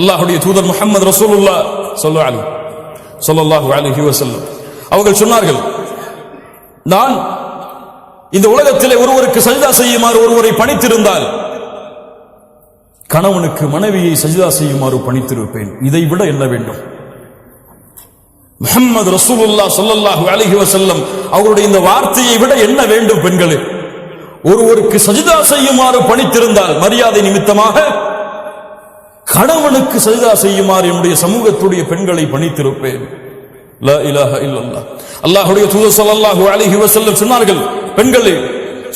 அல்லாஹுடைய தூதர் முகமது ரசூலுல்லா சொல்லு அலி சொல்லல்லாஹு அலைஹி வசல்லம் அவர்கள் சொன்னார்கள் நான் இந்த உலகத்திலே ஒருவருக்கு சஜிதா செய்யுமாறு ஒருவரை பணித்திருந்தால் கணவனுக்கு மனைவியை சஜிதா செய்யுமாறு பணித்திருப்பேன். இதை விட என்ன வேண்டும்? முகமது ரசூலுல்லா சொல்லல்லாஹு அலைஹி வசல்லம் அவருடைய இந்த வார்த்தையை விட என்ன வேண்டும் பெண்களே? ஒருவருக்கு சஜிதா செய்யுமாறு பணித்திருந்தால் மரியாதை நிமித்தமாக கணவனுக்கு சஜிதா செய்யுமாறு என்னுடைய சமூகத்துடைய பெண்களை பணித்திருப்பேன். அல்லாஹுடைய இலாஹ இல்லல்லாஹ். அல்லாஹ்வுடைய தூதர் ஸல்லல்லாஹு அலைஹி வஸல்லம் சொன்னார்கள் பெண்களே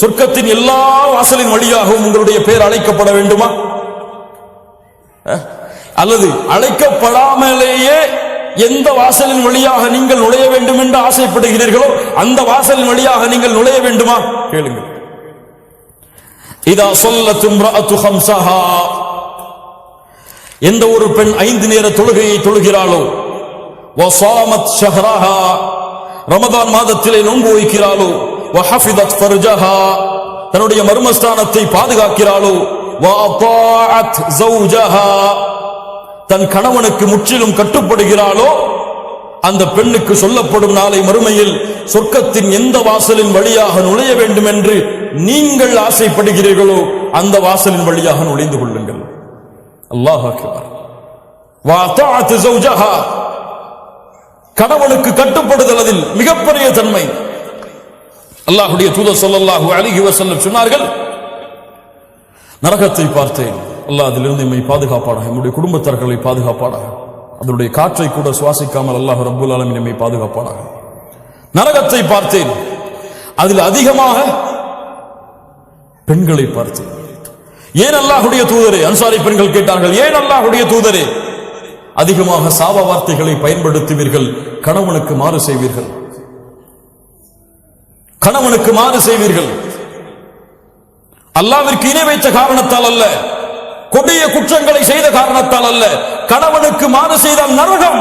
சொர்க்கத்தின் எல்லா வாசலின் வழியாகவும் உங்களுடைய பெயர் அழைக்கப்பட வேண்டுமா? அல்லது அழைக்கப்படாமலேயே எந்த வாசலின் வழியாக நீங்கள் நுழைய வேண்டும் என்று ஆசைப்படுகிறீர்களோ அந்த வாசலின் வழியாக நீங்கள் நுழைய வேண்டுமா? கேளுங்கள். இதா சொல்ல தும்ரா துஹம் சஹா எந்த ஒரு பெண் ஐந்து நேர தொழுகையை தொழுகிறாளோ வசாமத் ஷஹ்ரஹா ரமதான் மாதத்திலே நோன்பு வைக்கிறாளோ வஹஃபிதத் ஃபர்ஜஹா தன்னுடைய மர்மஸ்தானத்தை பாதுகாக்கிறாளோ வஅதாஅத் ஜௌஜஹா தன் கணவனுக்கு முற்றிலும் கட்டுப்படுகிறாளோ அந்த பெண்ணுக்கு சொல்லப்படும் நாளை மறுமையில் சொர்க்கத்தின் எந்த வாசலின் வழியாக நுழைய வேண்டும் என்று நீங்கள் ஆசைப்படுகிறீர்களோ அந்த வாசலின் வழியாக நுழைந்து கொள்ளுங்கள். அல்லாஹ் அக்பர். வஅதாஅத் ஜௌஜஹா கணவனுக்கு கட்டுப்படுதல் அதில் மிகப்பெரிய தன்மை. அல்லாஹுடைய தூதர் ஸல்லல்லாஹு அலைஹி வஸல்லம் சொன்னார்கள் நரகத்தை பார்த்தேன். அல்லாஹ் அதிலிருந்து எம்மை பாதுகாப்பானாக என்னுடைய குடும்பத்தார்களை பாதுகாப்பாடாக அதனுடைய காற்றை கூட சுவாசிக்காமல் அல்லாஹ் ரபுல் ஆலமின் எம்மை பாதுகாப்பாடாக நரகத்தை பார்த்தேன். அதில் அதிகமாக பெண்களை பார்த்தேன். ஏன் அல்லாஹுடைய தூதரே? அன்சாரி பெண்கள் கேட்டார்கள் ஏன் அல்லாஹுடைய தூதரே? அதிகமாக சாப வார்த்தைகளை பயன்படுத்துவீர்கள் கணவனுக்கு மாறு செய்வீர்கள். கணவனுக்கு மாறு செய்வீர்கள். அல்லாவிற்கு இணை வைத்த காரணத்தால் அல்ல கொடிய குற்றங்களை செய்த காரணத்தால் அல்ல கணவனுக்கு மாறு செய்தால் நரகம்.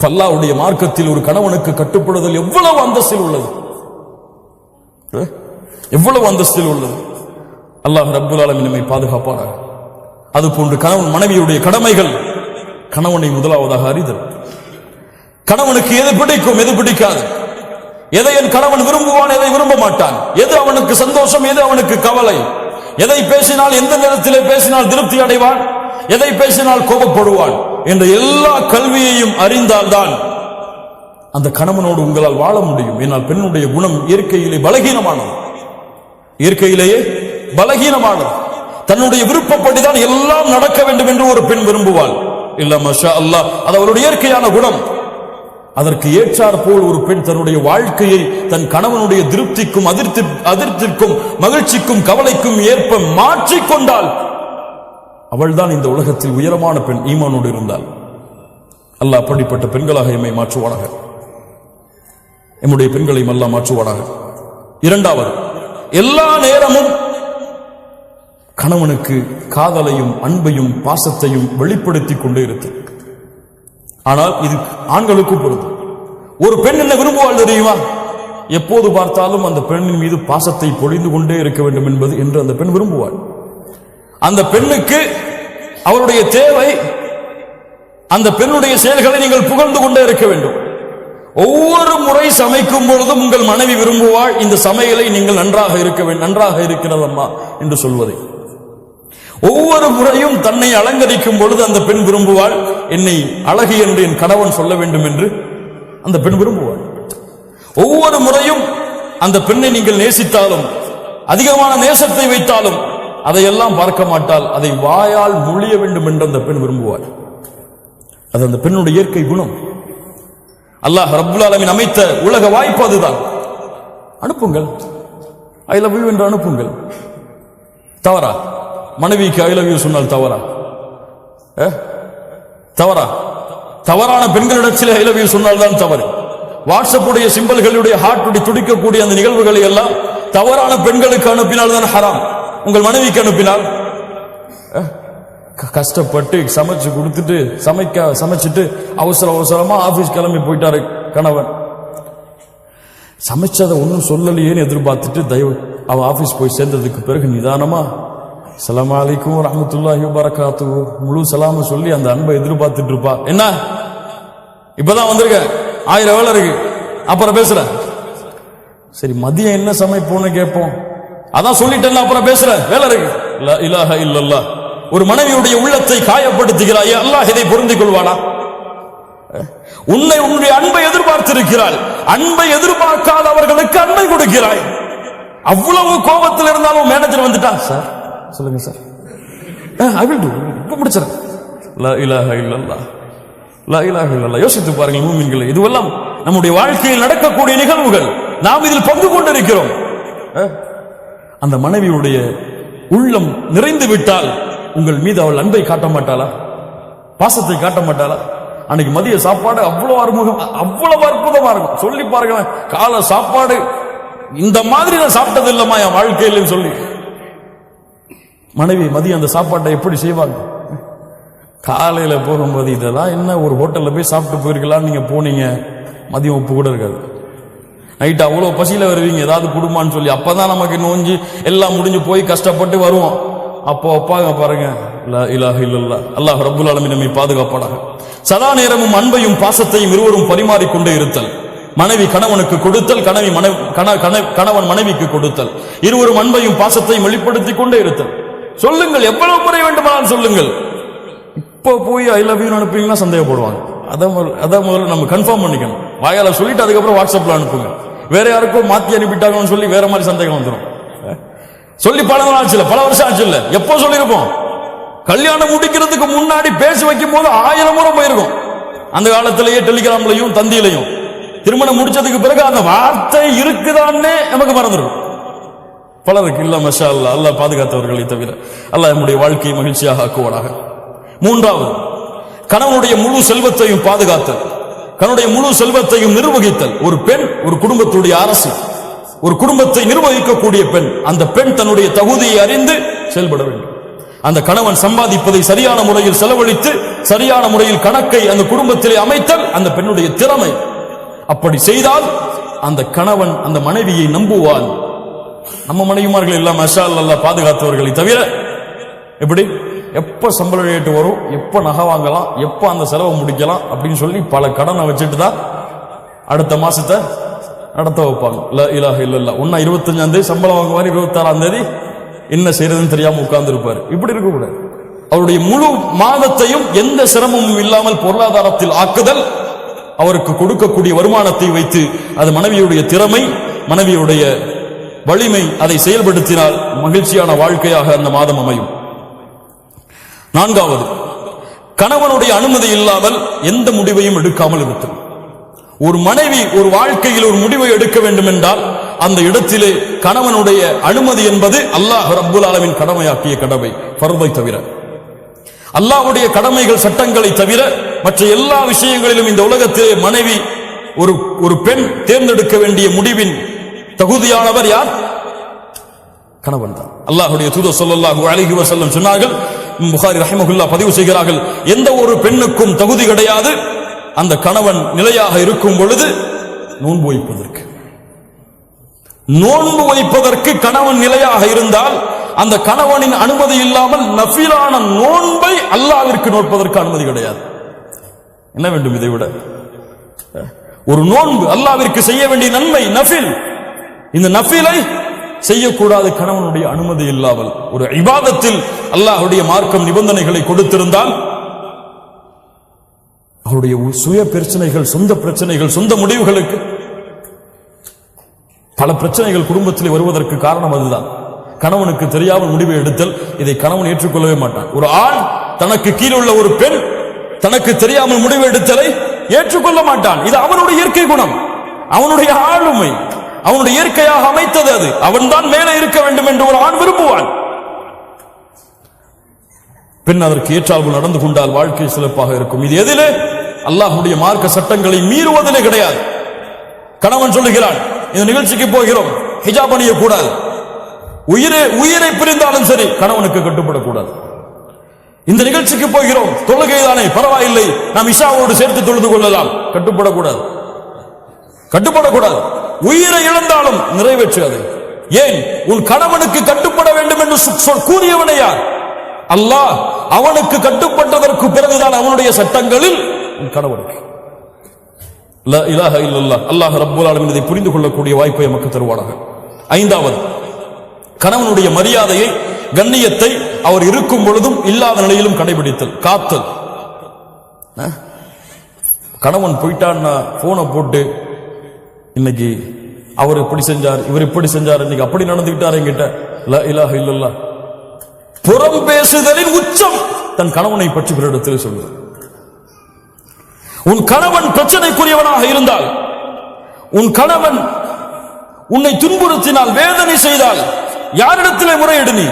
பல்லாவுடைய மார்க்கத்தில் ஒரு கணவனுக்கு கட்டுப்படுதல் எவ்வளவு அந்தஸ்தில் உள்ளது? எவ்வளவு அந்தஸ்தில் உள்ளது? அல்லாஹ் ரப்புல் ஆலமீன் நம்மை பாதுகாப்பாராக அது போன்று கணவன் மனைவியுடைய கடமைகள் கணவனை முதலாவதாக அறிதல். கணவனுக்கு எது பிடிக்கும் எது பிடிக்காது. எதை என் கணவன் விரும்புவான் எதை விரும்ப மாட்டான். எது அவனுக்கு சந்தோஷம் எது அவனுக்கு கவலை. எதை பேசினால் எந்த நேரத்திலே பேசினால் திருப்தி அடைவான்? எதை பேசினால் கோபப்படுவான்? என்ற எல்லா கல்வியையும் அறிந்தால்தான் அந்த கணவனோடு உங்களால் வாழ முடியும். என்னால் பெண்ணுடைய குணம் இயற்கையிலே பலகீனமானது. இயற்கையிலேயே பலகீனமானது. தன்னுடைய விருப்பப்படிதான் எல்லாம் நடக்க வேண்டும் என்று ஒரு பெண் விரும்புவாள். இல்ல மஷா அல்லாஹ் அது அவளுடைய இயற்கையான குணம். அதற்கு ஏற்றார் போல் ஒரு பெண் தன்னுடைய வாழ்க்கையை தன் கணவனுடைய திருப்திக்கும் அதிர்த்தி அதிர்த்திற்கும் மகிழ்ச்சிக்கும் கவலைக்கும் ஏற்ப மாற்றிக்கொண்டால் அவள்தான் இந்த உலகத்தில் உயரமான பெண் ஈமானோடு இருந்தாள். அல்லாஹ் அப்படிப்பட்ட பெண்களாக எம்மை மாற்றுவானாக. எம்முடைய பெண்களையும் அல்லாஹ் மாற்றுவானாக. இரண்டாவது எல்லா நேரமும் கணவனுக்கு காதலையும் அன்பையும் பாசத்தையும் வெளிப்படுத்திக் கொண்டே இருக்கு ஆனால் இது ஆண்களுக்கும் பொருந்தும். ஒரு பெண் என்ன விரும்புவாள் தெரியுமா? எப்போது பார்த்தாலும் அந்த பெண்ணின் மீது பாசத்தை பொழிந்து கொண்டே இருக்க வேண்டும் என்பது என்று அந்த பெண் விரும்புவாள். அந்த பெண்ணுக்கு அவருடைய தேவை அந்த பெண்ணுடைய செயல்களை நீங்கள் புகழ்ந்து கொண்டே இருக்க வேண்டும். ஒவ்வொரு முறை சமைக்கும் பொழுதும் உங்கள் மனைவி விரும்புவாள் இந்த சமையலை நீங்கள் நன்றாக இருக்க நன்றாக இருக்கிறதம்மா என்று சொல்வதை. ஒவ்வொரு முறையும் தன்னை அலங்கரிக்கும் பொழுது அந்த பெண் விரும்புவாள். என்னை அழகு என்று என் கணவன் சொல்ல வேண்டும் என்று அந்த பெண் விரும்புவாள். ஒவ்வொரு முறையும் அந்த பெண்ணை நீங்கள் நேசித்தாலும் அதிகமான நேசத்தை வைத்தாலும் அதையெல்லாம் பார்க்க மாட்டால் அதை வாயால் மொழிய வேண்டும் என்று அந்த பெண் விரும்புவாள். அது அந்த பெண்ணுடைய இயற்கை குணம். அல்லாஹ் ரபுல் ஆலமின் அமைத்த உலக வாய்ப்பு அதுதான். அனுப்புங்கள். ஐ லவ் யூ என்று அனுப்புங்கள். தவறா? மனைவிக்கு ஐ லவ் யூ சொன்னால் தவறா? தவறா? தவறான பெண்களிடத்தில் ஐ லவ் யூ சொன்னால் தான் தவறு வாட்ஸ்அப்புடைய சிம்பல்களுடைய ஹார்ட்டுடைய துடிக்கக்கூடிய அந்த நிகழ்வுகளை எல்லாம் தவறான பெண்களுக்கு அனுப்பினால் தான் ஹராம். உங்கள் மனைவிக்கு அனுப்பினால்? கஷ்டப்பட்டு சமைச்சு கொடுத்துட்டு சமைக்க சமைச்சிட்டு அவசர அவசரமா ஆபீஸ் கிளம்பி போயிட்டாரு கணவன். சமைச்சதை ஒன்றும் சொல்லலையேன்னு எதிர்பார்த்துட்டு தயவு அவன் ஆஃபீஸ் போய் சேர்ந்ததுக்கு பிறகு நிதானமாக சலாம் அலைக்கும் ரஹமத்துல்லாஹி வபரகாத்து முழு சலாம சொல்லி அந்த அன்பை எதிர்பார்த்துட்டு இருப்பா என்ன? இப்பதான் வந்திருக்க. ஆயிரம் வேலை இருக்கு. அப்புறம் பேசுற. சரி மதியம் என்ன சமைப்போம்னு கேட்போம். அதான் சொல்லிட்டேன் அப்புறம் பேசுற. வேலை இருக்கு. லா இலாஹ ஒரு மனைவியுடைய உள்ளத்தை காயப்படுத்துகிறாய் அல்லாஹ் இதை பொருந்திக் கொள்வானா? உன்னை உன்னுடைய அன்பை எதிர்பார்த்திருக்கிறாள். அன்பை எதிர்பார்க்காதவர்களுக்கு அன்பை கொடுக்கிறாய். அவ்வளவு கோபத்தில் இருந்தாலும் மேனேஜர் வந்துட்டான் சார் சொல்லுங்க சார். ஐ வில் டூ இப்ப முடிச்சிடறேன். லா இலாஹ இல்லல்லாஹ். லா இலாஹ இல்லல்லாஹ். யோசித்து பாருங்கள் மூமின்களே இதுவெல்லாம் நம்முடைய வாழ்க்கையில் நடக்கக்கூடிய நிகழ்வுகள். நாம் இதில் பங்கு கொண்டிருக்கிறோம். அந்த மனைவியுடைய உள்ளம் நிறைந்து விட்டால் உங்கள் மீது அவள் அன்பை காட்ட மாட்டாளா? பாசத்தை காட்ட மாட்டாளா? அன்னைக்கு மதிய சாப்பாடு அவ்வளவு அறுமுகம் அவ்வளவு அற்புதமா இருக்கும். சொல்லி பாருங்க காலை சாப்பாடு இந்த மாதிரி நான் சாப்பிட்டது இல்லம்மா என் வாழ்க்கையில் சொல்லி. மனைவி மதியம் அந்த சாப்பாட்டை எப்படி செய்வாங்க? காலையில் போகும்போது இதெல்லாம் என்ன ஒரு ஹோட்டலில் போய் சாப்பிட்டு போயிருக்கலாம் நீங்கள் போனீங்க. மதியம் உப்பு கூட இருக்காது. நைட் அவ்வளோ பசியில் வருவீங்க ஏதாவது குடும்பம்னு சொல்லி. அப்போ தான் நமக்கு நோஞ்சு எல்லாம் முடிஞ்சு போய் கஷ்டப்பட்டு வருவோம். அப்போ அப்பாங்க பாருங்க லா இலாஹ இல்லல்லாஹ் அல்லாஹ் ரபுல் அலமி நம்மை பாதுகாப்பாடாக சதா நேரமும் அன்பையும் பாசத்தையும் இருவரும் பரிமாறிக்கொண்டு இருத்தல். மனைவி கணவனுக்கு கொடுத்தல் கணவி மனைவி கண- கணவன் மனைவிக்கு கொடுத்தல். இருவரும் அன்பையும் பாசத்தையும் வெளிப்படுத்தி கொண்டே இருத்தல். சொல்லுங்கள் எவ்வளவு முறை வேண்டுமானாலும் சொல்லுங்கள். இப்போ போய் ஐ லவ் யூ அனுப்புவீங்கன்னா சந்தேகப்படுவாங்க. அதை அதான் அதை முதல்ல நம்ம கன்ஃபார்ம் பண்ணிக்கணும். வாயால சொல்லிட்டு அதுக்கப்புறம் வாட்ஸ்அப்பில் அனுப்புங்க. வேற யாருக்கோ மாத்தி அனுப்பிட்டாங்கன்னு சொல்லி வேற மாதிரி சந்தேகம் வந்துடும் சொல்லி பல நாள் ஆச்சு பல வருஷம் ஆச்சு இல்ல எப்போ சொல்லியிருப்போம்? கல்யாணம் முடிக்கிறதுக்கு முன்னாடி பேசி வைக்கும் போது ஆயிரம் முறை போயிருக்கும். அந்த காலத்திலேயே டெலிகிராம்லையும் தந்தியிலையும். திருமணம் முடிச்சதுக்கு பிறகு அந்த வார்த்தை இருக்குதான்னே நமக்கு மறந்துடும். பலருக்கு இல்ல மஷா அல்லா அல்லாஹ் பாதுகாத்தவர்களை தவிர அல்லாஹ் நம்முடைய வாழ்க்கையை மகிழ்ச்சியாக ஆக்குவானாக. மூன்றாவது கணவனுடைய முழு செல்வத்தையும் பாதுகாத்தல். கணவனுடைய முழு செல்வத்தையும் நிர்வகித்தல். ஒரு பெண் ஒரு குடும்பத்துடைய அரசு. ஒரு குடும்பத்தை நிர்வகிக்கக்கூடிய பெண் அந்த பெண் தன்னுடைய தகுதியை அறிந்து செயல்பட வேண்டும். அந்த கணவன் சம்பாதிப்பதை சரியான முறையில் செலவழித்து சரியான முறையில் கணக்கை அந்த குடும்பத்திலே அமைத்தல் அந்த பெண்ணுடைய திறமை. அப்படி செய்தால் அந்த கணவன் அந்த மனைவியை நம்புவான். நம்ம மனைவிமார்கள் எல்லாம் மஷால் அல்லா பாதுகாத்தவர்களை தவிர எப்படி? எப்ப சம்பள ரேட்டு வரும் எப்ப நகை வாங்கலாம் எப்ப அந்த செலவை முடிக்கலாம் அப்படின்னு சொல்லி பல கடனை வச்சுட்டு தான் அடுத்த மாசத்தை நடத்த வைப்பாங்க. இல்ல இலாஹ இல்ல ஒன்னா இருபத்தஞ்சாம் தேதி சம்பளம் வாங்குவார் இருபத்தாறாம் தேதி என்ன செய்யறதுன்னு தெரியாம உட்கார்ந்து இருப்பாரு இப்படி இருக்கக்கூடாது. அவருடைய முழு மாதத்தையும் எந்த சிரமமும் இல்லாமல் பொருளாதாரத்தில் ஆக்குதல் அவருக்கு கொடுக்கக்கூடிய வருமானத்தை வைத்து அது மனைவியுடைய திறமை மனைவியுடைய வலிமை அதை செயல்படுத்தினால் மகிழ்ச்சியான வாழ்க்கையாக அந்த மாதம் அமையும். நான்காவது கணவனுடைய அனுமதி இல்லாமல் எந்த முடிவையும் எடுக்காமல் இருத்தல். ஒரு மனைவி ஒரு வாழ்க்கையில் ஒரு முடிவை எடுக்க வேண்டும் என்றால் அந்த இடத்திலே கணவனுடைய அனுமதி என்பது அல்லாஹ் ரப்புல் ஆலமின் கடமையாக்கிய கடமை பருவை தவிர. அல்லாஹ்வுடைய கடமைகள் சட்டங்களை தவிர மற்ற எல்லா விஷயங்களிலும் இந்த உலகத்திலே மனைவி ஒரு ஒரு பெண் தேர்ந்தெடுக்க வேண்டிய முடிவின் தகுதியானவர் யார்? கணவன் தான். அல்லாஹுடைய தூதர் சொல்லல்லாஹு அழகி வசல்லம் சொன்னார்கள் புகாரி ரஹிமகுல்லா பதிவு செய்கிறார்கள் எந்த ஒரு பெண்ணுக்கும் தகுதி கிடையாது. அந்த கணவன் நிலையாக இருக்கும் பொழுது நோன்பு வைப்பதற்கு. நோன்பு வைப்பதற்கு கணவன் நிலையாக இருந்தால் அந்த கணவனின் அனுமதி இல்லாமல் நஃபீலான நோன்பை அல்லாவிற்கு நோட்பதற்கு அனுமதி கிடையாது. என்ன வேண்டும் இதை விட? ஒரு நோன்பு அல்லாவிற்கு செய்ய வேண்டிய நன்மை நஃபில். இந்த நஃபிலை செய்யக்கூடாது கணவனுடைய அனுமதி இல்லாமல். ஒரு இவாதத்தில் அல்லாஹுடைய மார்க்கம் நிபந்தனைகளை கொடுத்திருந்தால் அவருடைய சுய பிரச்சனைகள் சொந்த பிரச்சனைகள் சொந்த முடிவுகளுக்கு பல பிரச்சனைகள் குடும்பத்தில் வருவதற்கு காரணம் அதுதான். கணவனுக்கு தெரியாமல் முடிவை எடுத்தல் இதை கணவன் ஏற்றுக்கொள்ளவே மாட்டான். ஒரு ஆண் தனக்கு கீழே உள்ள ஒரு பெண் தனக்கு தெரியாமல் முடிவு எடுத்தலை ஏற்றுக்கொள்ள மாட்டான். இது அவனுடைய இயற்கை குணம். அவனுடைய ஆளுமை. அவனுடைய இயற்கையாக அமைத்தது அது. அவன்தான் மேலே இருக்க வேண்டும் என்று ஒரு ஆண் விரும்புவான். பெண் அதற்கு ஏற்றால்போல் நடந்து கொண்டால் வாழ்க்கை சிறப்பாக இருக்கும். இது எதிலே அல்லாஹுடைய மார்க்க சட்டங்களை மீறுவதிலே கிடையாது. கணவன் சொல்லுகிறான் இந்த நிகழ்ச்சிக்கு போகிறோம் ஹிஜாப் அணியக்கூடாது. உயிரை உயிரை பிரிந்தாலும் சரி கணவனுக்கு கட்டுப்படக்கூடாது. இந்த நிகழ்ச்சிக்கு போகிறோம் தொழுகை தானே பரவாயில்லை நாம் இஷாவோடு சேர்த்து தொழுது கொள்ளலாம். கட்டுப்படக்கூடாது. கட்டுப்படக்கூடாது. உயிரை இழந்தாலும் நிறைவேற்று அதை ஏன்? உன் கணவனுக்கு கட்டுப்பட வேண்டும் என்று சொல் சொ- கூறியவனே யார்? அல்லாஹ். அவனுக்கு கட்டுப்பட்டதற்கு பிறகுதான் அவனுடைய சட்டங்களில் உன் கணவனுக்கு. இலாக இல்லல்லா அல்லாஹ் ரப்புல் ஆலமின் இதை புரிந்து கொள்ளக்கூடிய வாய்ப்பை நமக்கு தருவானாக. ஐந்தாவது கணவனுடைய மரியாதையை கண்ணியத்தை அவர் இருக்கும் பொழுதும் இல்லாத நிலையிலும் கடைபிடித்தல். காத்தல். கணவன் போயிட்டான்னா போனை போட்டு இன்னைக்கு அவர் இப்படி செஞ்சார் இவர் இப்படி செஞ்சார் இன்னைக்கு அப்படி நடந்துகிட்டார் என்கிட்ட. லா புறம் பேசுதலின் உச்சம். தன் கணவனை பற்றி பிறரிடத்தில் சொல்வது உன் கணவன் பிரச்சனைக்குரியவனாக இருந்தால் உன் கணவன் உன்னை துன்புறுத்தினால் வேதனை செய்தால் யாரிடத்திலே முறையிடு நீ?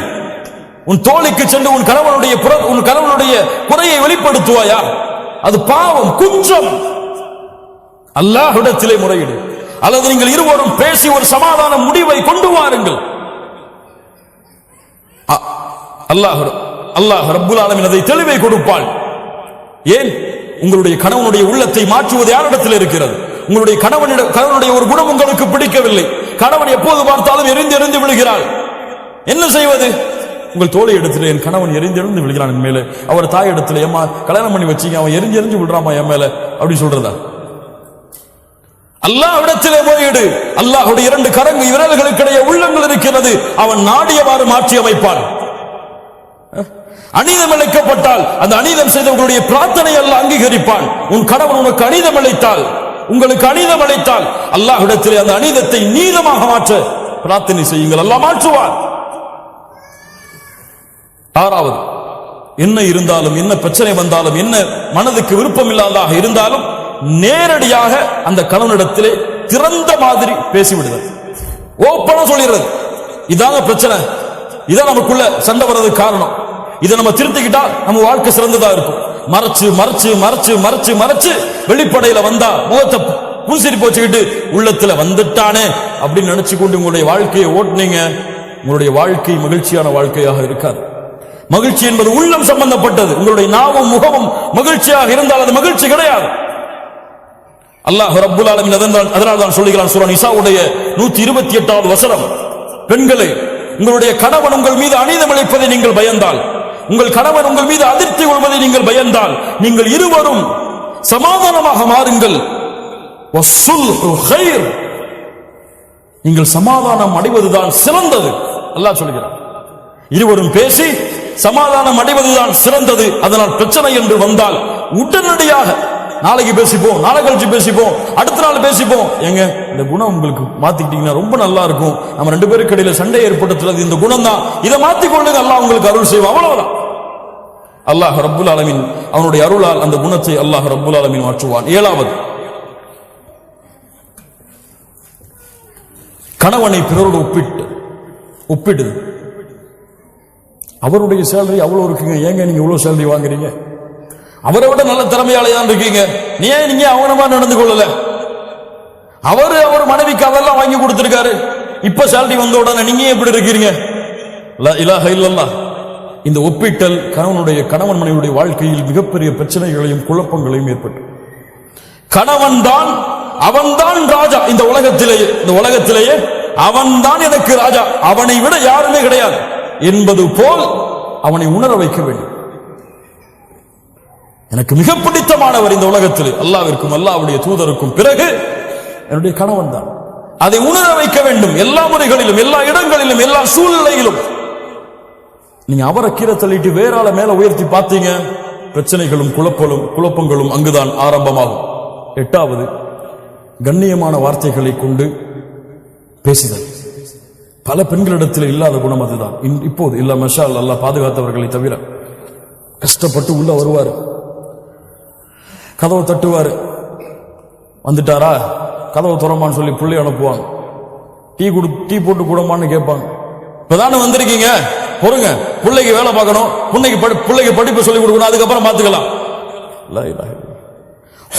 உன் தோழிக்கு சென்று உன் கணவனுடைய புற- உன் கணவனுடைய குறையை வெளிப்படுத்துவாயா? அது பாவம் குற்றம். அல்லாஹ்விடத்திலே முறையிடு. அல்லது நீங்கள் இருவரும் பேசி ஒரு சமாதான முடிவை கொண்டு வாருங்கள். அ- அல்லாஹ் அல்லாஹ் ரப்புல் ஆலமின் அதை தெளிவை கொடுப்பாள். ஏன்? உங்களுடைய கணவனுடைய உள்ளத்தை மாற்றுவது யாரிடத்தில் இருக்கிறது? உங்களுடைய கணவனிட கணவனுடைய ஒரு குணம் உங்களுக்கு பிடிக்கவில்லை. கணவன் எப்போது பார்த்தாலும் எரிந்து எரிந்து விழுகிறாள். என்ன செய்வது? உங்கள் தோழி இடத்துல என் கணவன் எரிந்து எரிந்து விழுகிறான் என் மேலே. அவர் தாய் இடத்துல ஏமா கல்யாணம் பண்ணி வச்சிங்க. அவன் எரிஞ்சு எரிஞ்சு விடுறாமா என் மேல. அப்படி சொல்றதா? அல்லாஹ் இடத்திலே முறையீடு அல்லாஹுடைய இரண்டு கரங்கு விரல்களுக்கிடையே உள்ளங்கள் இருக்கிறது. அவன் நாடியவாறு மாற்றி அமைப்பான். அநீதம் இழைக்கப்பட்டால் அந்த அநீதம் செய்தவர்களுடைய பிரார்த்தனை அல்ல அங்கீகரிப்பான். உன் கணவன் உனக்கு அநீதம் அளித்தால் உங்களுக்கு அநீதம் அளித்தால் அல்லாஹிடத்திலே அந்த அநீதத்தை நீதமாக மாற்ற பிரார்த்தனை செய்யுங்கள். அல்லாஹ் மாற்றுவார் ஆறாவது என்ன இருந்தாலும் என்ன பிரச்சனை வந்தாலும் என்ன மனதுக்கு விருப்பம் இல்லாததாக இருந்தாலும் நேரடியாக அந்த கணவனிடத்திலே திறந்த மாதிரி பேசிவிடுதல். ஓப்பனா சொல்லிடுறது. இதாங்க பிரச்சனை. இதான் நமக்குள்ள சண்டை வர்றதுக்கு காரணம். இதை நம்ம திருத்திக்கிட்டா நம்ம வாழ்க்கை சிறந்ததா இருக்கும். மறைச்சு மறைச்சு மறைச்சு மறைச்சு மறைச்சு வெளிப்படையில வந்தா முகத்தை பூசிரி போச்சுக்கிட்டு உள்ளத்துல வந்துட்டானே அப்படின்னு நினைச்சு கொண்டு உங்களுடைய வாழ்க்கையை ஓட்டுனீங்க. உங்களுடைய வாழ்க்கை மகிழ்ச்சியான வாழ்க்கையாக இருக்காது. மகிழ்ச்சி என்பது உள்ளம் சம்பந்தப்பட்டது. உங்களுடைய நாவும் முகமும் மகிழ்ச்சியாக இருந்தால் அது மகிழ்ச்சி கிடையாது. அல்லாஹ் ரப்புல் ஆலமின் அதனால் அதனால் தான் சொல்லுகிறான் சூரா இசாவுடைய நூத்தி இருபத்தி எட்டாவது வசனம். பெண்களே உங்களுடைய கணவன் உங்கள் மீது அநீதம் நீங்கள் பயந்தால் உங்கள் கணவன் உங்கள் மீது அதிர்ச்சி கொள்வதை நீங்கள் பயந்தால் நீங்கள் இருவரும் சமாதானமாக மாறுங்கள். நீங்கள் சமாதானம் அடைவதுதான் சிறந்தது. அல்லாஹ் சொல்கிறார் இருவரும் பேசி சமாதானம் அடைவதுதான் சிறந்தது. அதனால் பிரச்சனை என்று வந்தால் உடனடியாக நாளைக்கு பேசிப்போம் நாளை கழிச்சு பேசிப்போம் அடுத்த நாள் பேசிப்போம். ஏங்க இந்த குணம் உங்களுக்கு மாத்திக்கிட்டீங்கன்னா ரொம்ப நல்லா இருக்கும். நம்ம ரெண்டு பேருக்கு இடையில சண்டை ஏற்படுத்துறது இந்த குணம் தான் இதை மாத்திக் கொள்ளுங்க உங்களுக்கு அருள் செய்வோம் அவ்வளவுதான். அல்லாஹ் ரப்புல் ஆலமின் அவனுடைய அருளால் அந்த குணத்தை அல்லாஹ் ரப்புல் ஆலமீன் மாற்றுவான். ஏழாவது. கணவனை பிறரோடு ஒப்பிட்டு ஒப்பிடுது அவருடைய சேலரி அவ்வளவு இருக்குங்க. ஏங்க நீங்க இவ்வளவு சேலரி வாங்குறீங்க? அவரை விட நல்ல திறமையாளி தான் இருக்கீங்க. நீ ஏன் நீங்க அவனமா நடந்து கொள்ளல? அவரு அவர் மனைவிக்கு அதெல்லாம் வாங்கி கொடுத்திருக்காரு. இப்ப சேலரி வந்த உடனே நீங்க எப்படி இருக்கிறீங்க இலாக இலாஹ இந்த ஒப்பிட்டல் கணவனுடைய கணவன் மனைவியுடைய வாழ்க்கையில் மிகப்பெரிய பிரச்சனைகளையும் குழப்பங்களையும் ஏற்பட்டு. கணவன் தான் அவன்தான் ராஜா. இந்த உலகத்திலேயே இந்த உலகத்திலேயே அவன்தான் எனக்கு ராஜா. அவனை விட யாருமே கிடையாது. என்பது போல் அவனை உணர வைக்க வேண்டும். எனக்கு மிக பிடித்தமானவர் இந்த உலகத்தில். அல்லாவிற்கும் அல்லாவுடைய தூதருக்கும் பிறகு என்னுடைய கணவன் தான். அதை உணர வைக்க வேண்டும். எல்லா முறைகளிலும் எல்லா இடங்களிலும் எல்லா சூழ்நிலையிலும். நீங்க அவரை கீழே தள்ளிட்டு வேற ஆளை மேல உயர்த்தி பார்த்தீங்க. பிரச்சனைகளும் குழப்பலும் குழப்பங்களும் அங்குதான் ஆரம்பமாகும். எட்டாவது கண்ணியமான வார்த்தைகளை கொண்டு பேசுதல். பல பெண்களிடத்தில் இல்லாத குணம் அதுதான். இன்- இப்போது இல்ல மஷால் அல்லாஹ் பாதுகாத்தவர்களை தவிர கஷ்டப்பட்டு உள்ள வருவார். கதவை தட்டுவார். வந்துட்டாரா? கதவை துறமான்னு சொல்லி பிள்ளை அனுப்புவாங்க. டீ கொடு டீ போட்டு கூடமான்னு கேட்பாங்க. இப்பதானே வந்திருக்கீங்க? பொறுங்க. பிள்ளைக்கு வேலை பார்க்கணும். பிள்ளைக்கு படி பிள்ளைக்கு படிப்பு சொல்லி கொடுக்கணும். அதுக்கப்புறம் பார்த்துக்கலாம்.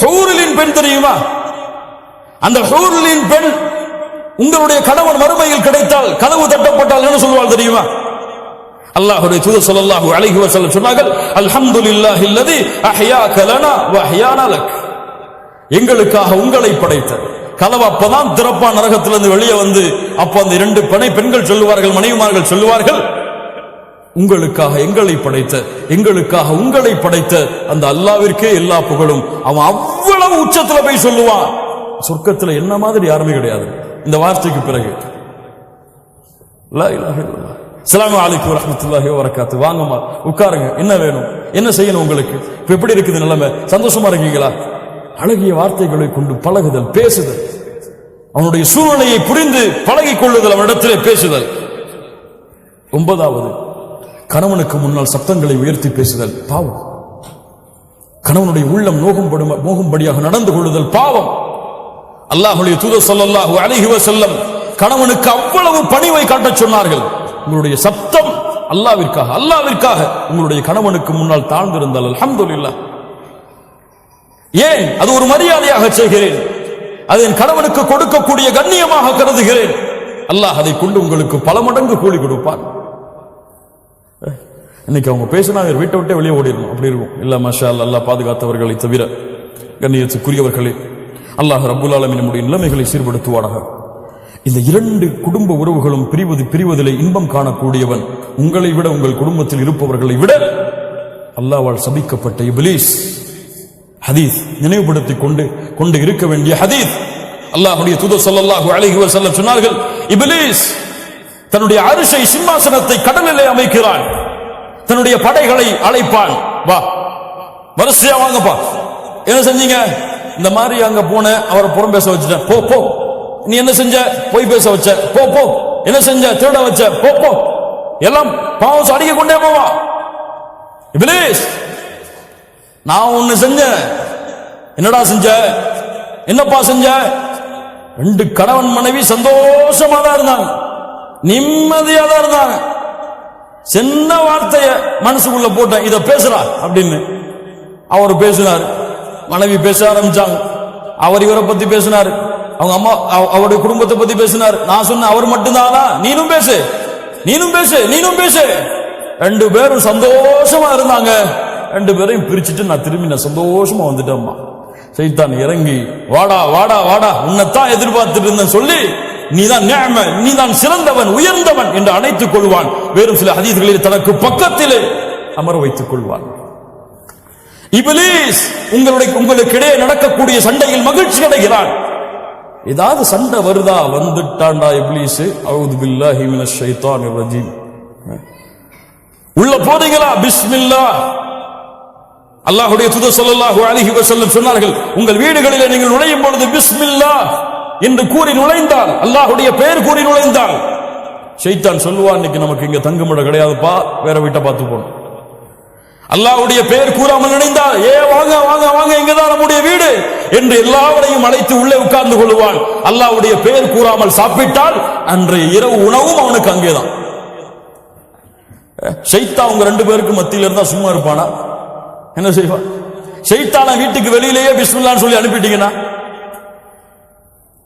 ஹூரலின் பெண் தெரியுமா? அந்த ஹூரலின் பெண் உங்களுடைய கணவன் மறுமையில் கிடைத்தால் கதவு தட்டப்பட்டால் என்ன சொல்லுவாள் தெரியுமா? அல்லாஹுடைய தூதர் சொல்லல்லாஹு அழகி வஸல்லம் சொன்னார்கள் அல்ஹம்துலில்லாஹி இல்லாஹ் இல்லதி லனா கலனா அஹ்யானா லக். எங்களுக்காக உங்களை படைத்த கதவு அப்பதான் திறப்பா நரகத்திலிருந்து வெளியே வந்து அப்ப அந்த இரண்டு பனை பெண்கள் சொல்லுவார்கள் மனைவிமார்கள் சொல்லுவார்கள் உங்களுக்காக எங்களை படைத்த எங்களுக்காக உங்களை படைத்த அந்த அல்லாவிற்கே எல்லா புகழும். அவன் அவ்வளவு உச்சத்துல போய் சொல்லுவான். சொர்க்கத்துல என்ன மாதிரி யாருமே கிடையாது. இந்த வார்த்தைக்கு பிறகு லா அலைக்கு ரஹமத்துல்லாஹி அஸ்ஸலாமு வாங்கம்மா உட்காருங்க. என்ன வேணும்? என்ன செய்யணும் உங்களுக்கு? இப்போ எப்படி இருக்குது நிலைமை? சந்தோஷமா இருக்கீங்களா? அழகிய வார்த்தைகளை கொண்டு பழகுதல் பேசுதல். அவனுடைய சூழ்நிலையை புரிந்து பழகிக் கொள்ளுதல் அவனிடத்திலே பேசுதல். ஒன்பதாவது கணவனுக்கு முன்னால் சப்தங்களை உயர்த்தி பேசுதல் பாவம். கணவனுடைய உள்ளம் நோகும்படும் நோகும்படியாக நடந்து கொள்ளுதல் பாவம். அல்லாஹுடைய தூதர் சொல்லல்லாஹு அலைஹி செல்லம் கணவனுக்கு அவ்வளவு பணிவை காட்டச் சொன்னார்கள். உங்களுடைய சத்தம் அல்லாவிற்காக அல்லாவிற்காக உங்களுடைய கணவனுக்கு முன்னால் தாழ்ந்திருந்தால் அல்ஹம்துலில்லாஹ் ஏன்? அது ஒரு மரியாதையாக செய்கிறேன். அது என் கணவனுக்கு கொடுக்கக்கூடிய கண்ணியமாக கருதுகிறேன். அல்லாஹ் அதை கொண்டு உங்களுக்கு பல மடங்கு கூலி கொடுப்பார் இன்னைக்கு அவங்க பேசினா வீட்டை விட்டே வெளியே ஓடிடணும். அப்படி இருக்கும். இல்ல மஷா அல்லாஹ் பாதுகாத்தவர்களை தவிர கண்ணியத்துக்குரியவர்களே அல்லாஹ் ரப்புல் ஆலமீன் நம்முடைய நிலைமைகளை சீர்படுத்துவானாக. இந்த இரண்டு குடும்ப உறவுகளும் பிரிவது பிரிவதிலே இன்பம் காணக்கூடியவன் உங்களை விட உங்கள் குடும்பத்தில் இருப்பவர்களை விட அல்லாவால் சபிக்கப்பட்ட இபிலீஸ். ஹதீஸ் நினைவுபடுத்திக் கொண்டு கொண்டு இருக்க வேண்டிய ஹதீஸ். அல்லாஹுடைய தூதர் ஸல்லல்லாஹு அழகி செல்ல சொன்னார்கள் இபிலீஸ் தன்னுடைய அரிசை சிம்மாசனத்தை கடலிலே அமைக்கிறான் தன்னுடைய படைகளை அழைப்பான். வா. வரிசையா வாங்கப்பா. என்ன செஞ்சீங்க? இந்த மாதிரி அங்க போன அவரை புறம் பேச வச்சுட்டேன். போ போ. நீ என்ன செஞ்ச? போய் பேச வச்ச. போ போ. என்ன செஞ்ச? திருட வச்ச. போ போ. எல்லாம் பாவம் அடிக்க கொண்டே போவா. இப்லீஸ் நான் ஒண்ணு செஞ்சேன் என்னடா செஞ்ச? என்னப்பா செஞ்ச? ரெண்டு கணவன் மனைவி சந்தோஷமா தான் இருந்தாங்க. நிம்மதியா தான் இருந்தாங்க. சின்ன வார்த்தைய மனசுக்குள்ள போட்டேன். இத பேசுறா அப்படின்னு அவர் பேசினார். மனைவி பேச ஆரம்பிச்சாங்க. அவர் இவரை பத்தி பேசினாரு. அவங்க அம்மா அவ- அவருடைய குடும்பத்தை பத்தி பேசினார். நான் சொன்ன அவர் மட்டும்தானா? நீனும் பேசு. நீனும் பேசு நீனும் பேசு. ரெண்டு பேரும் சந்தோஷமா இருந்தாங்க. ரெண்டு பேரையும் பிரிச்சுட்டு நான் திரும்பி நான் சந்தோஷமா வந்துட்டேம்மா சைத்தான் இறங்கி வாடா வாடா வாடா. உன்னைத்தான் எதிர்பார்த்துட்டு இருந்தேன் சொல்லி நீதான் நேம நீதான் சிறந்தவன் உயர்ந்தவன் என்று அணைத்துக் கொள்வான். வேறும் சில ஹதீஸ்களில் தனக்கு பக்கத்திலே அமர வைத்துக் கொள்வான். இபிலீஸ் உங்களுடைய உங்களுக்கு இடையே நடக்கக்கூடிய சண்டையில் மகிழ்ச்சி அடைகிறான். ஏதாவது சண்டை வருதா? வந்துட்டாண்டா இப்லீஸ். அவுது பில்லா ஹிமின ஷைத்தான் ரஜீம். உள்ள போறீங்களா பிஸ்மில்லா. அல்லாஹுடைய துத சொல்லல்லாஹு அலிஹி வசல்லம் சொன்னார்கள் உங்கள் வீடுகளிலே நீங்கள் நுழையும் பொழுது பிஸ்மில்லா என்று கூறி நுழைந்தால் அல்லாஹுடைய பெயர் கூறி நுழைந்தால் ஷைத்தான் சொல்லுவான் இன்னைக்கு நமக்கு இங்க தங்குமிடம் கிடையாதுப்பா. வேற வீட்டை பார்த்து போகணும். அல்லாவுடைய பெயர் கூறாமல் நினைந்தால் ஏ வாங்க வாங்க வாங்க இங்கதான் நம்முடைய வீடு என்று எல்லாவரையும் அழைத்து உள்ளே உட்கார்ந்து கொள்வான். அல்லாவுடைய பெயர் கூறாமல் சாப்பிட்டால் அன்றைய இரவு உணவும் அவனுக்கு அங்கேதான். ஷைத்தா அவங்க ரெண்டு பேருக்கு மத்தியில் இருந்தா சும்மா இருப்பானா? என்ன செய்வான் ஷைத்தான வீட்டுக்கு வெளியிலேயே பிஸ்மில்லான்னு சொல்லி அனுப்பிட்டீங்கன்னா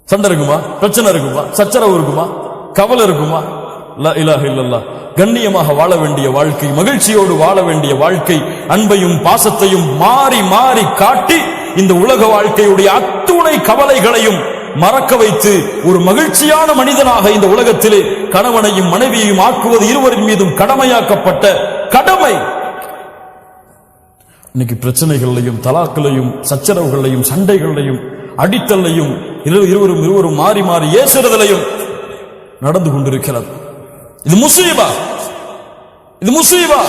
சண்டை இருக்குமா? பிரச்சனை இருக்குமா? சச்சரவு இருக்குமா? கவலை இருக்குமா? கண்ணியமாக வாழ வேண்டிய வாழ்க்கை மகிழ்ச்சியோடு வாழ வேண்டிய வாழ்க்கை அன்பையும் பாசத்தையும் மாறி மாறி காட்டி இந்த உலக வாழ்க்கையுடைய அத்துணை கவலைகளையும் மறக்க வைத்து ஒரு மகிழ்ச்சியான மனிதனாக இந்த உலகத்திலே கணவனையும் மனைவியையும் ஆக்குவது இருவரின் மீதும் கடமையாக்கப்பட்ட கடமை. இன்னைக்கு பிரச்சனைகளையும் தலாக்களையும் சச்சரவுகளையும் சண்டைகளையும் அடித்தலையும் இரு- இருவரும் இருவரும் மாறி மாறி ஏசுறதிலையும் நடந்து கொண்டிருக்கிறது. இது முசீபா. இது முசீபா.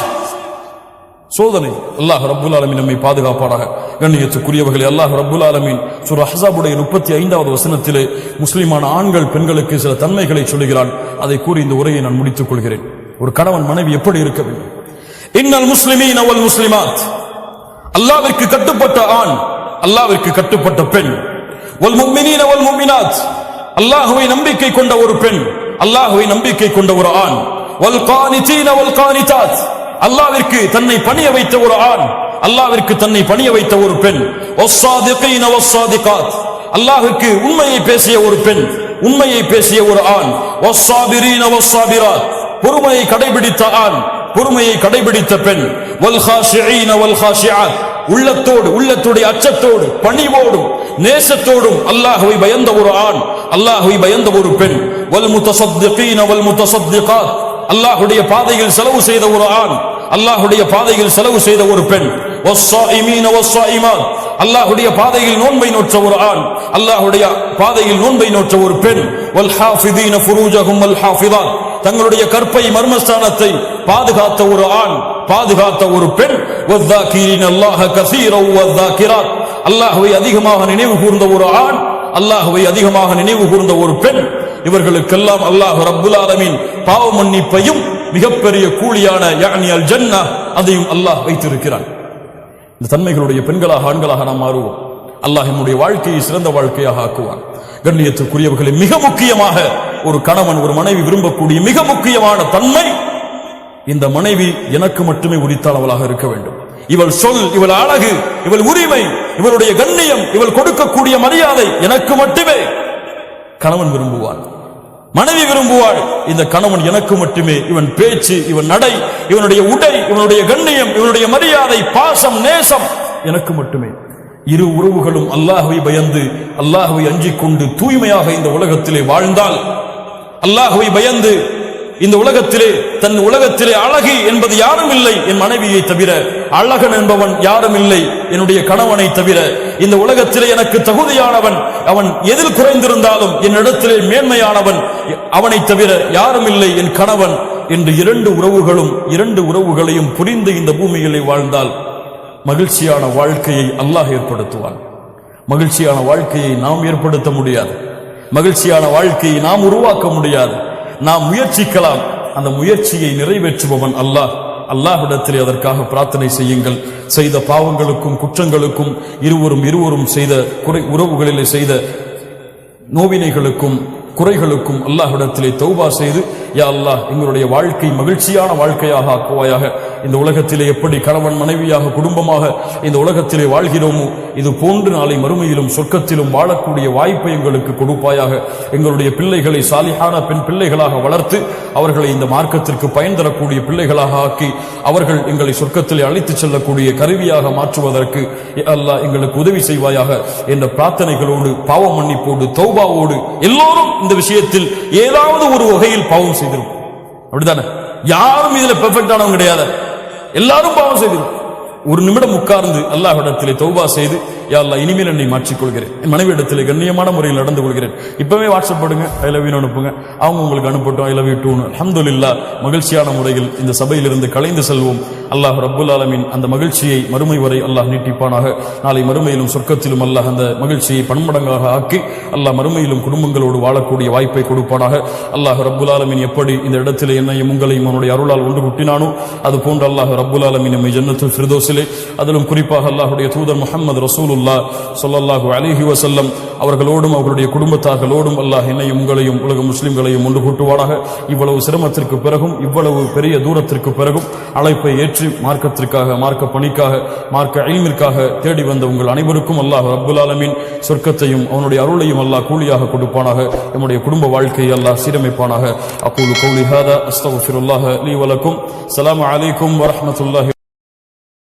சோதனை. அல்லாஹ் ரபுல் ஆலமின் நம்மை பாதுகாப்பாராக. கண்ணியத்துக்குரியவர்கள் அல்லாஹ் ரபுல் ஆலமின் சுர் ஹசாபுடைய முப்பத்தி ஐந்தாவது வசனத்திலே முஸ்லிமான ஆண்கள் பெண்களுக்கு சில தன்மைகளை சொல்லுகிறான். அதை கூறி இந்த உரையை நான் முடித்துக் கொள்கிறேன். ஒரு கணவன் மனைவி எப்படி இருக்க வேண்டும்? இன்னல் முஸ்லிமீன் அவல் முஸ்லிமாத். அல்லாவிற்கு கட்டுப்பட்ட ஆண் அல்லாவிற்கு கட்டுப்பட்ட பெண். ஒல் முஃமினீன வல் முஃமினாத் அல்லாஹுவை நம்பிக்கை கொண்ட ஒரு பெண் அல்லாஹுவை நம்பிக்கை கொண்ட ஒரு ஆண். வல் கானிதீன அல்லாவிற்கு தன்னை பணிய வைத்த ஒரு ஆண். அல்லாவிற்கு தன்னை பணிய வைத்த ஒரு பெண். வஸ்ஸாதிகீன வஸ்ஸாதிகாத் அல்லாஹ்வுக்கு உண்மையை பேசிய ஒரு பெண் உண்மையை பேசிய ஒரு ஆண். வஸ்ஸாபிரீன வஸ்ஸாபிராத் பொறுமையை கடைபிடித்த ஆண் பொறுமையை கடைபிடித்த பெண். வல் ஹாஷிஈன உள்ளத்தோடு உள்ளத்துடைய அச்சத்தோடு பணிவோடும் நேசத்தோடும் அல்லாஹுவை பயந்த ஒரு ஆண் அல்லாஹுவை பயந்த ஒரு பெண். வல் முத்தசத்திகீன வல் முத்தசத்திகாத் அல்லாஹ்வுடைய பாதையில் செலவு செய்த ஒரு ஆண் அல்லாஹுடைய பாதையில் செலவு செய்த ஒரு பெண். அல்லாஹுடைய பாதையில் நோன்பை நோற்ற ஒரு ஆண் அல்லாஹுடைய பாதையில் நோன்பை நோற்ற ஒரு பெண். ஃபுரூஜஹும் வல் தங்களுடைய கற்பை மர்மஸ்தானத்தை பாதுகாத்த ஒரு ஆண் பாதுகாத்த ஒரு பெண். அல்லாஹுவை அதிகமாக நினைவு கூர்ந்த ஒரு ஆண் அல்லாஹ்வை அதிகமாக நினைவு கூர்ந்த ஒரு பெண். இவர்களுக்கெல்லாம் அல்லாஹ் ரப்புல் ஆலமின் பாவ மன்னிப்பையும் மிகப்பெரிய கூலியான யானி அல் ஜன்னா அதையும் அல்லாஹ் வைத்திருக்கிறான். இந்த தன்மைகளுடைய பெண்களாக ஆண்களாக நாம் மாறுவோம். அல்லாஹ் நம்முடைய வாழ்க்கையை சிறந்த வாழ்க்கையாக ஆக்குவான். கண்ணியத்துக்குரியவர்களை மிக முக்கியமாக ஒரு கணவன் ஒரு மனைவி விரும்பக்கூடிய மிக முக்கியமான தன்மை இந்த மனைவி எனக்கு மட்டுமே உரித்தாளவளாக இருக்க வேண்டும். இவள் சொல் இவள் அழகு இவள் உரிமை இவளுடைய கண்ணியம் இவள் கொடுக்கக்கூடிய மரியாதை எனக்கு மட்டுமே கணவன் விரும்புவான். மனைவி விரும்புவாள். இந்த கணவன் எனக்கு மட்டுமே. இவன் பேச்சு இவன் நடை இவனுடைய உடை இவனுடைய கண்ணியம் இவனுடைய மரியாதை பாசம் நேசம் எனக்கு மட்டுமே. இரு உறவுகளும் அல்லாஹுவை பயந்து அல்லாஹுவை அஞ்சிக் கொண்டு தூய்மையாக இந்த உலகத்திலே வாழ்ந்தால் அல்லாஹுவை பயந்து இந்த உலகத்திலே தன் உலகத்திலே அழகி என்பது யாரும் இல்லை. என் மனைவியை தவிர அழகன் என்பவன் யாரும் இல்லை. என்னுடைய கணவனை தவிர இந்த உலகத்திலே எனக்கு தகுதியானவன் அவன் எதில் குறைந்திருந்தாலும் என்னிடத்திலே மேன்மையானவன் அவனை தவிர யாரும் இல்லை. என் கணவன் என்று இரண்டு உறவுகளும் இரண்டு உறவுகளையும் புரிந்து இந்த பூமியிலே வாழ்ந்தால் மகிழ்ச்சியான வாழ்க்கையை அல்லாஹ் ஏற்படுத்துவான். மகிழ்ச்சியான வாழ்க்கையை நாம் ஏற்படுத்த முடியாது. மகிழ்ச்சியான வாழ்க்கையை நாம் உருவாக்க முடியாது. நாம் முயற்சிக்கலாம். அந்த முயற்சியை நிறைவேற்றுபவன் அல்லாஹ். அல்லாஹ்விடத்திலே அதற்காக பிரார்த்தனை செய்யுங்கள். செய்த பாவங்களுக்கும் குற்றங்களுக்கும் இருவரும் இருவரும் செய்த குறை உறவுகளிலே செய்த நோவினைகளுக்கும் குறைகளுக்கும் அல்லாஹிடத்திலே தௌபா செய்து யா அல்லாஹ் எங்களுடைய வாழ்க்கை மகிழ்ச்சியான வாழ்க்கையாக ஆக்குவாயாக. இந்த உலகத்திலே எப்படி கணவன் மனைவியாக குடும்பமாக இந்த உலகத்திலே வாழ்கிறோமோ இது போன்று நாளை மறுமையிலும் சொர்க்கத்திலும் வாழக்கூடிய வாய்ப்பை எங்களுக்கு கொடுப்பாயாக. எங்களுடைய பிள்ளைகளை சாலிஹான பெண் பிள்ளைகளாக வளர்த்து அவர்களை இந்த மார்க்கத்திற்கு பயன் தரக்கூடிய பிள்ளைகளாக ஆக்கி அவர்கள் எங்களை சொர்க்கத்திலே அழைத்துச் செல்லக்கூடிய கருவியாக மாற்றுவதற்கு யா அல்லாஹ் எங்களுக்கு உதவி செய்வாயாக என்ற பிரார்த்தனைகளோடு பாவ மன்னிப்போடு தௌபாவோடு எல்லோரும் இந்த விஷயத்தில் ஏதாவது ஒரு வகையில் பாவம் செய்திருக்கும் அப்படித்தானே? யாரும் இதுல பெர்ஃபெக்ட் ஆனவங்க கிடையாது. எல்லாரும் பாவம் செய்திருக்கும் ஒரு நிமிடம் உட்கார்ந்து அல்லாஹ்விடத்திலே தௌபா செய்து யா இனிமேல் என்னை மாற்றிக்கொள்கிறேன். என் மனைவி இடத்திலே கண்ணியமான முறையில் நடந்து கொள்கிறேன். இப்பவே வாட்ஸ்அப் பண்ணுங்க ஐ லவ் யூ அனுப்புங்க. அவங்க உங்களுக்கு அனுப்பட்டும் ஐ லவ் யூ டூ அல்ஹம்துலில்லாஹ் மகிழ்ச்சியான முறையில் இந்த சபையிலிருந்து கலைந்து செல்வோம். அல்லாஹ் ரப்புல் ஆலமின் அந்த மகிழ்ச்சியை மறுமை வரை அல்லாஹ் நீட்டிப்பானாக. நாளை மறுமையிலும் சொர்க்கத்திலும் அல்லாஹ் அந்த மகிழ்ச்சியை பன்மடங்காக ஆக்கி அல்லாஹ் மறுமையிலும் குடும்பங்களோடு வாழக்கூடிய வாய்ப்பை கொடுப்பானாக. அல்லாஹ் ரப்புல் ஆலமின் எப்படி இந்த இடத்திலே என்னையும் உங்களையும் அவனுடைய அருளால் ஒன்று குட்டினானோ அது போன்று அல்லாஹ் ரப்புல் ஆலமின் நம்மை ஜன்னத்தில் ஃபிர்தோஸிலே அதிலும் குறிப்பாக அல்லாஹுடைய தூதர் முஹம்மது ரசூலுல்லா சொல்லல்லாஹு அலிஹி வசல்லம் அவர்களோடும் அவர்களுடைய குடும்பத்தார்களோடும் அல்லாஹ் என்னையும் உங்களையும் உலக முஸ்லிம்களையும் ஒன்று கூட்டுவானாக. இவ்வளவு சிரமத்திற்கு பிறகும் இவ்வளவு பெரிய தூரத்திற்கு பிறகும் அழைப்பை ஏற்றி மார்க்கத்திற்காக மார்க்க பணிக்காக மார்க்க அழிமிற்காக தேடி வந்த உங்கள் அனைவருக்கும் அல்லாஹ் ரப்புல் ஆலமீன் சொர்க்கத்தையும் அவனுடைய அருளையும் அல்லாஹ் கூலியாக கொடுப்பானாக. நம்முடைய குடும்ப வாழ்க்கையை அல்லாஹ் சீரமைப்பானாக. அப்போது கௌலி ஹாதா அஸ்தகுஃபிருல்லாஹ லீ வலக்கும் ஸலாமு அலைக்கும் வரமத்துல்லாஹி